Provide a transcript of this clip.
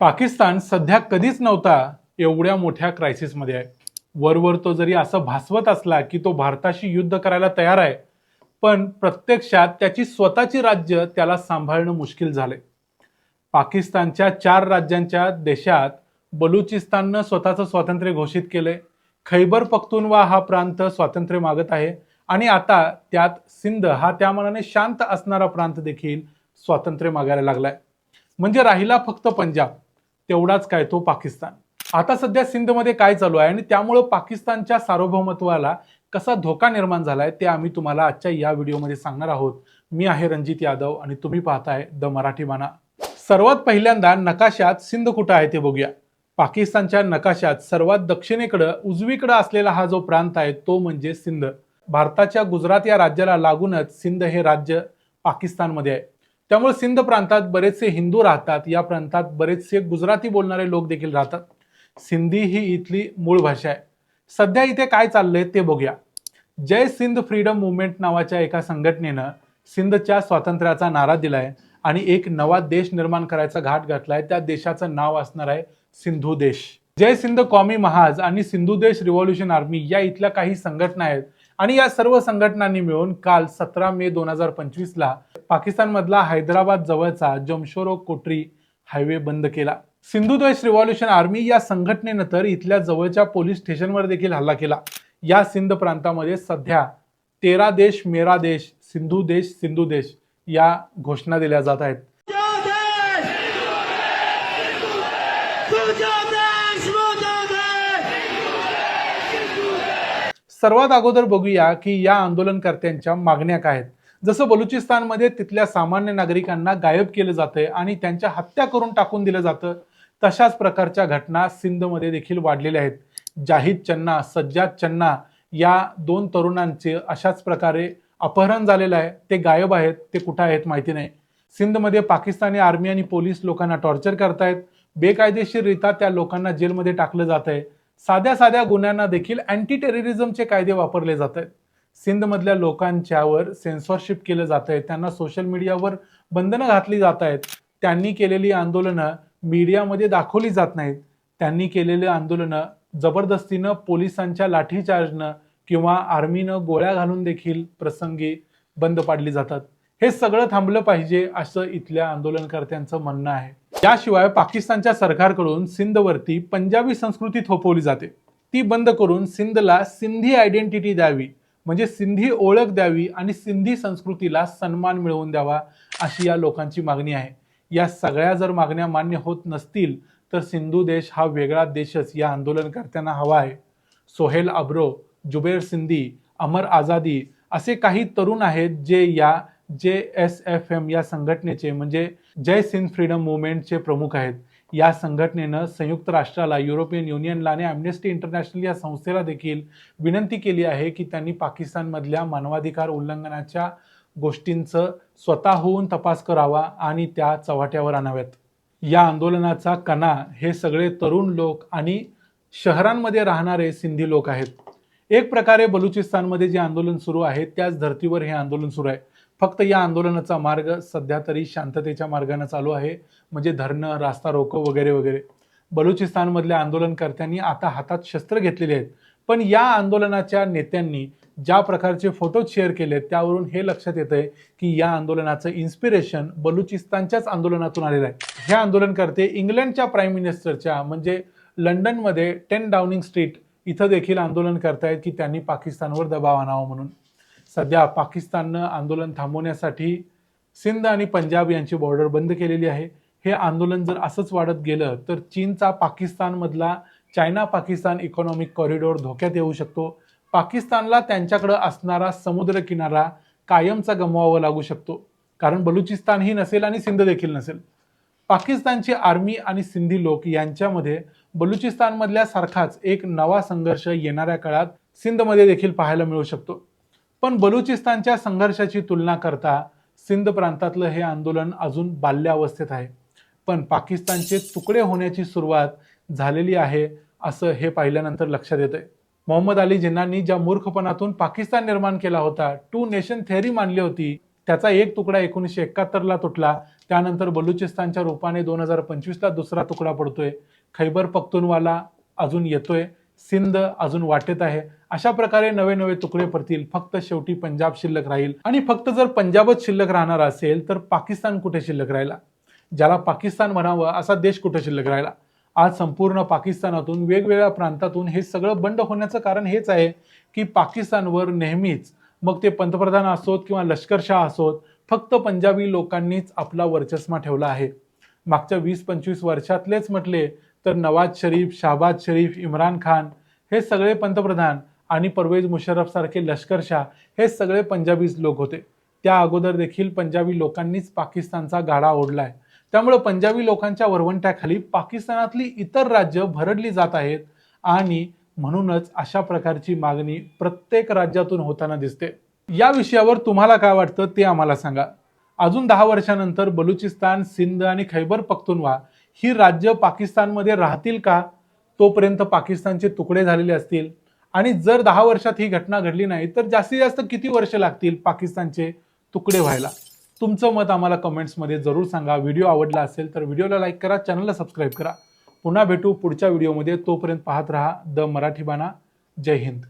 पाकिस्तान सध्या कधीच नव्हता एवढ्या मोठ्या क्रायसिसमध्ये आहे. वरवर तो जरी असं भासवत असला की तो भारताशी युद्ध करायला तयार आहे पण प्रत्यक्षात त्याची स्वतःची राज्य त्याला सांभाळणं मुश्किल झालंय. पाकिस्तानच्या चार राज्यांच्या देशात बलुचिस्ताननं स्वतःचं स्वातंत्र्य घोषित केलंय. खैबर पख्तुनवा हा प्रांत स्वातंत्र्य मागत आहे आणि आता त्यात सिंध हा त्या मनाने शांत असणारा प्रांत देखील स्वातंत्र्य मागायला लागलाय. म्हणजे राहिला फक्त पंजाब. तेवढाच काय तो पाकिस्तान. आता सध्या सिंधमध्ये काय चालू आहे आणि त्यामुळं पाकिस्तानच्या सार्वभौमत्वाला कसा धोका निर्माण झालाय ते आम्ही तुम्हाला आजच्या या व्हिडिओमध्ये सांगणार आहोत. मी आहे रणजित यादव आणि तुम्ही पाहताय द मराठी बाणा सर्वात पहिल्यांदा नकाशात सिंध कुठं आहे ते बघूया. पाकिस्तानच्या नकाशात सर्वात दक्षिणेकडं उजवीकडं असलेला हा जो प्रांत आहे तो म्हणजे सिंध. भारताच्या गुजरात या राज्याला लागूनच सिंध हे राज्य पाकिस्तानमध्ये आहे. त्यामुळे सिंध प्रांतात बरेचसे हिंदू राहतात या प्रांतात बरेचसे गुजराती बोलणारे लोक देखील राहतात. सिंधी ही इथली मूळ भाषा आहे. सध्या इथे काय चाललंय ते बघूया. जय सिंध फ्रीडम मुवमेंट नावाच्या एका संघटनेनं सिंधच्या स्वातंत्र्याचा नारा दिलाय आणि एक नवा देश निर्माण करायचा घाट घातलाय. त्या देशाचं नाव असणार आहे सिंधू देश. जय सिंध कॉमी महाज आणि सिंधू देश रिव्हॉल्युशन आर्मी या इथल्या काही संघटना आहेत आणि या सर्व संघटनांनी मिळून काल सतरा मे दोन हजार पंचवीसला पाकिस्तानमधला हैदराबाद जवळचा जमशोरो कोटरी हायवे बंद केला. सिंधुद्वेष रिव्हॉल्युशन आर्मी या संघटनेनं तर इथल्या जवळच्या पोलीस स्टेशनवर देखील हल्ला केला. या सिंध प्रांतामध्ये सध्या तेरा देश मेरा देश सिंधू देश सिंधू देश या घोषणा दिल्या जात आहेत. सर्वात अगोदर बघूया की या आंदोलनकर्त्यांच्या मागण्या काय आहेत. जसं बलुचिस्तानमध्ये तिथल्या सामान्य नागरिकांना गायब केलं जातंय आणि त्यांच्या हत्या करून टाकून दिलं जातं तशाच प्रकारच्या घटना सिंधमध्ये देखील वाढलेल्या आहेत. जाहिद चन्ना सज्जाद चन्ना या दोन तरुणांचे अशाच प्रकारे अपहरण झालेलं आहे. ते गायब आहेत ते कुठं आहेत माहिती नाही. सिंधमध्ये पाकिस्तानी आर्मी आणि पोलीस लोकांना टॉर्चर करतायत. बेकायदेशीररित्या त्या लोकांना जेलमध्ये टाकलं जात आहे साध्या साध्या गुन्ह्यांना देखील अँटी टेररिझमचे कायदे वापरले जात आहेत सिंधमधल्या लोकांच्यावर सेन्सॉरशिप केलं जात आहे त्यांना सोशल मीडियावर बंधनं घातली जात आहेत त्यांनी केलेली आंदोलनं मीडियामध्ये दाखवली जात नाहीत. त्यांनी केलेली आंदोलनं जबरदस्तीनं पोलिसांच्या लाठीचार्जनं किंवा आर्मीनं गोळ्या घालून देखील प्रसंगी बंद पाडली जातात. हे सगळं थांबलं पाहिजे असं इथल्या आंदोलनकर्त्यांचं म्हणणं आहे. याशिवाय पाकिस्तानच्या सरकारकडून सिंधवरती पंजाबी संस्कृती थोपवली जाते. ती बंद करून सिंधला सिंधी आयडेंटिटी द्यावी म्हणजे सिंधी ओळख द्यावी आणि सिंधी संस्कृतीला सन्मान मिळवून द्यावा अशी या लोकांची मागणी आहे. या सगळ्या जर मागण्या मान्य होत नसतील तर सिंधू देश हा वेगळा देशच या आंदोलनकर्त्यांना हवा आहे. सोहेल अब्रो जुबेर सिंधी अमर आझादी असे काही तरुण आहेत जे या जे एस एफ एम या संघटनेचे म्हणजे जय सिंध फ्रीडम मुवमेंटचे प्रमुख आहेत. या संघटनेनं संयुक्त राष्ट्राला युरोपियन युनियनला आणि अम्नेस्टी इंटरनॅशनल या संस्थेला देखील विनंती केली आहे की त्यांनी पाकिस्तानमधल्या मानवाधिकार उल्लंघनाच्या गोष्टींचं स्वतःहून तपास करावा आणि त्या चव्हाट्यावर आणाव्यात. या आंदोलनाचा कणा हे सगळे तरुण लोक आणि शहरांमध्ये राहणारे सिंधी लोक आहेत. एक प्रकारे बलुचिस्तानमध्ये जे आंदोलन सुरू आहे त्याच धर्तीवर हे आंदोलन सुरू आहे. फक्त या आंदोलनाचा मार्ग सध्या तरी शांततेच्या मार्गाने चालू आहे म्हणजे धरणं रास्ता रोको वगैरे वगैरे. बलुचिस्तानमधल्या आंदोलनकर्त्यांनी आता हातात शस्त्र घेतलेले आहेत. पण या आंदोलनाच्या नेत्यांनी ज्या प्रकारचे फोटो शेअर केले त्यावरून हे लक्षात येतंय की या आंदोलनाचं इन्स्पिरेशन बलुचिस्तानच्याच आंदोलनातून आलेलं आहे. हे आंदोलनकर्ते इंग्लंडच्या प्राईम मिनिस्टरच्या म्हणजे लंडनमध्ये टेन डाउनिंग स्ट्रीट इथं देखील आंदोलन करतायत की त्यांनी पाकिस्तानवर दबाव आणावा म्हणून. सध्या पाकिस्ताननं आंदोलन थांबवण्यासाठी सिंध आणि पंजाब यांची बॉर्डर बंद केलेली आहे. हे आंदोलन जर असंच वाढत गेलं तर चीनचा पाकिस्तानमधला चायना पाकिस्तान इकॉनॉमिक कॉरिडॉर धोक्यात येऊ शकतो. पाकिस्तानला त्यांच्याकडं असणारा समुद्र किनारा कायमचा गमवावा लागू शकतो. कारण बलुचिस्तान ही नसेल आणि सिंध देखील नसेल. पाकिस्तानची आर्मी आणि सिंधी लोक यांच्यामध्ये बलुचिस्तानमधल्या सारखाच एक नवा संघर्ष येणाऱ्या काळात सिंधमध्ये देखील पाहायला मिळू शकतो. पण बलुचिस्तानच्या संघर्षाची तुलना करता सिंध प्रांतातलं हे आंदोलन अजून बाल्यावस्थेत आहे. पण पाकिस्तानचे तुकडे होण्याची सुरुवात झालेली आहे असं हे पाहिल्यानंतर लक्षात येतंय. मोहम्मद अली जिन्नांनी ज्या मूर्खपणातून पाकिस्तान निर्माण केला होता टू नेशन थेअरी मानली होती त्याचा एक तुकडा एकोणीसशे एकाहत्तरला तुटला. त्यानंतर बलुचिस्तानच्या रूपाने दोन हजार पंचवीसला दुसरा तुकडा पडतोय. खैबर पख्तुनवाला अजून येतोय. सिंध अजून वाटेत आहे. अशा प्रकारे नवे नवे तुकडे पडतील. फक्त शेवटी पंजाब शिल्लक राहील. आणि फक्त जर पंजाबच शिल्लक राहणार असेल तर पाकिस्तान कुठे शिल्लक राहिला? ज्याला पाकिस्तान म्हणावं असा देश कुठे शिल्लक राहिला? आज संपूर्ण पाकिस्तानातून वेगवेगळ्या प्रांतातून हे सगळं बंड होण्याचं कारण हेच आहे की पाकिस्तानवर नेहमीच मग ते पंतप्रधान असोत किंवा लष्करशाह असोत फक्त पंजाबी लोकांनीच आपला वर्चस्मा ठेवला आहे. मागच्या वीस पंचवीस वर्षातलेच म्हटले तर नवाज शरीफ शाहबाज शरीफ इम्रान खान हे सगळे पंतप्रधान आणि परवेज मुशर्रफ सारखे लष्करशाह हे सगळे पंजाबीज लोक होते. त्या अगोदर देखील पंजाबी लोकांनीच पाकिस्तानचा गाडा ओढलाय. त्यामुळे पंजाबी लोकांच्या वरवंट्याखाली पाकिस्तानातली इतर राज्य भरडली जात आहेत आणि म्हणूनच अशा प्रकारची मागणी प्रत्येक राज्यातून होताना दिसते. या विषयावर तुम्हाला काय वाटतं ते आम्हाला सांगा. अजून दहा वर्षानंतर बलुचिस्तान सिंध आणि खैबर पख्तुनवा ही राज्य पाकिस्तानमध्ये राहतील का? तोपर्यंत पाकिस्तानचे तुकडे झालेले असतील. आणि जर दहा वर्षात ही घटना घडली नाही तर जास्तीत जास्त किती वर्ष लागतील पाकिस्तानचे तुकडे व्हायला? तुमचं मत आम्हाला कमेंट्समध्ये जरूर सांगा. व्हिडिओ आवडला असेल तर व्हिडिओला लाईक करा चॅनलला सबस्क्राईब करा. पुन्हा भेटू पुढच्या व्हिडिओमध्ये. तोपर्यंत पाहत रहा द मराठी बाणा. जय हिंद.